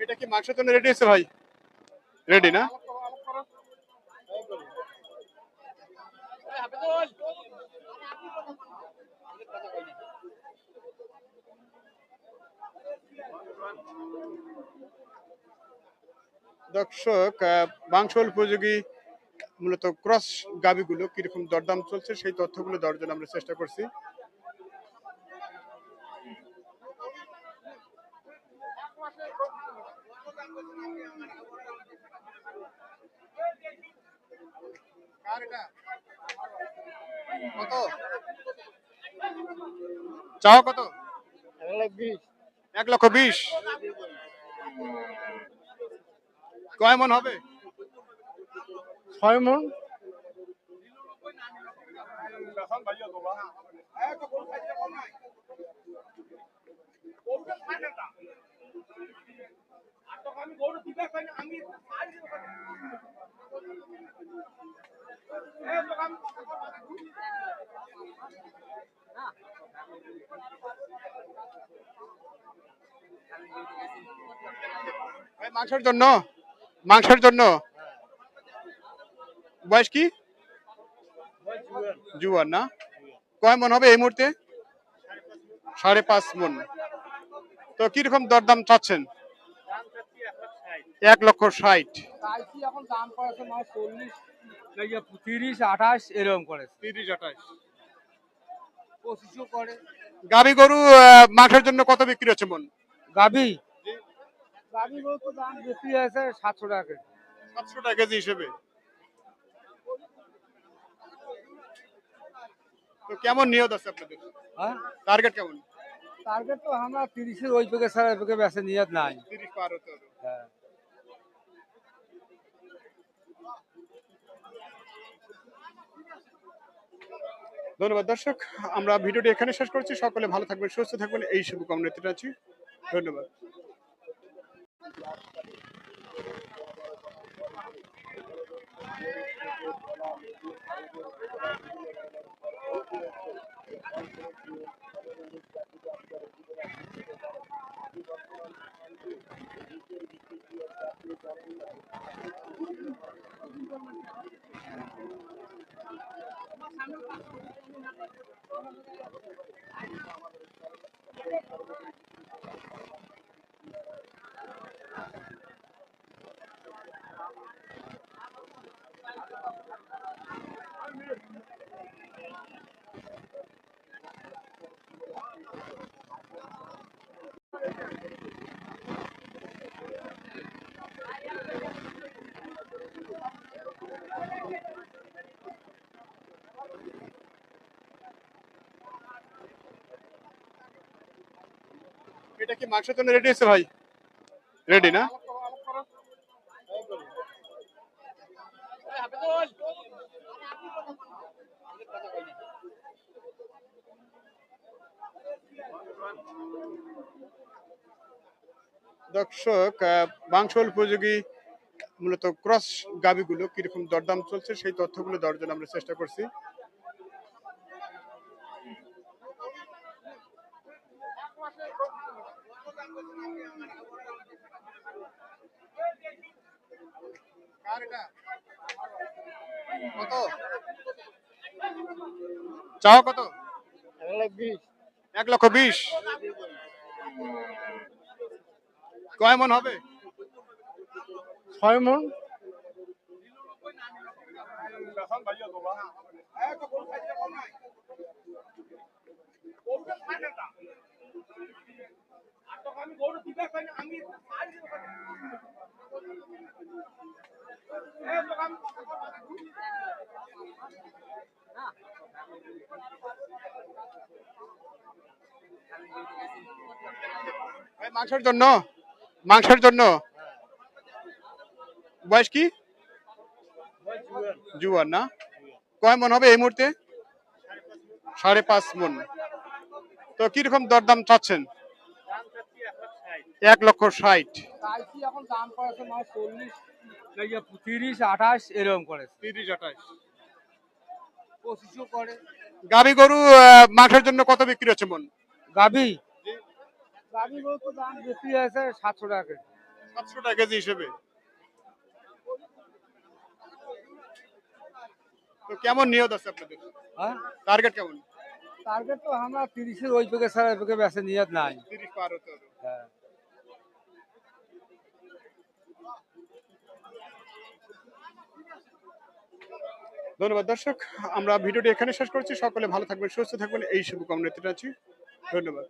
এটা কি মাংসের জন্য রেডি আছে ভাই? রেডি না? দর্শক আহ, মাংস উপযোগী মূলত ক্রস গাবিগুলো কীরকম দরদাম চলছে সেই তথ্যগুলো দেওয়ার জন্য আমরা চেষ্টা করছি। কত? চাও কত? এক লক্ষ বিশ। কয় মন হবে? ছয় মন। ভাই, মাংসের জন্য? মাংসের জন্য? বয়স কি? জুয়ান না? কয় মন হবে এই মুহূর্তে? সাড়ে পাঁচ মন। তো কীরকম দরদাম চাচ্ছেন? এক লক্ষ ষাট। এখন তিরিশ আঠাশ এরকম করে গাভী গরু মাংসের জন্য কত বিক্রি হচ্ছে মন? গাবি গাবি গরু তো দাম বেশি আছে সাতশো টাকা সাতশো টাকা কেজি হিসেবে। তো কেমন নিয়ত আছে আপনাদের? হ্যাঁ? টার্গেট কেমন? টার্গেট তো আমরা তিরিশের ওই পেকে পেকে নাই। তিরিশ পার হতে হবে। হ্যাঁ। ধন্যবাদ দর্শক আমরা ভিডিওটি এখানে শেষ করছি। সকলে ভালো থাকবেন সুস্থ থাকবেন। এই শুভকামনাতে আছি ধন্যবাদ। আমরা মাংসের জন্য রেডি ভাই? রেডি না? দর্শক মাংস উপযোগী মূলত ক্রস গাবিগুলো কীরকম দরদাম চলছে সেই তথ্যগুলো দেওয়ার জন্য আমরা চেষ্টা করছি। কত? চাও কত? এক লক্ষ বিশ। কয় মন হবে? ছয় মন। ভাই, মাংসের জন্য? মাংসের জন্য? বয়স কি? জুয়ার না? কয় মন হবে এই মুহূর্তে? সাড়ে পাঁচ মন। তো কীরকম দরদাম চাচ্ছেন? এক লক্ষ ষাট। এখন দাম করেছে? মাছ চল্লিশ তিরিশ আঠাশ এরকম করেছে। তিরিশ আঠাশ। পঁচিশও করে। গাভী গরু মাংসের জন্য কত বিক্রি হচ্ছে মন? গরু তো দাম আছে সাতশো টাকা। সাতশো টাকা কেজি হিসেবে। তো কেমন নিয়ত আছে আপনাদের? হ্যাঁ? টার্গেট কেমন? টার্গেট তো আমরা তিরিশের ওই পেকে ছাড়া পেকে বেছে নিয়ে নাই। তিরিশ পার হতে হবে। হ্যাঁ। ধন্যবাদ দর্শক। আমরা ভিডিওটি এখানে শেষ করছি। সকলে ভালো থাকবেন, সুস্থ থাকবেন। এই শুভকামনা ধন্যবাদ।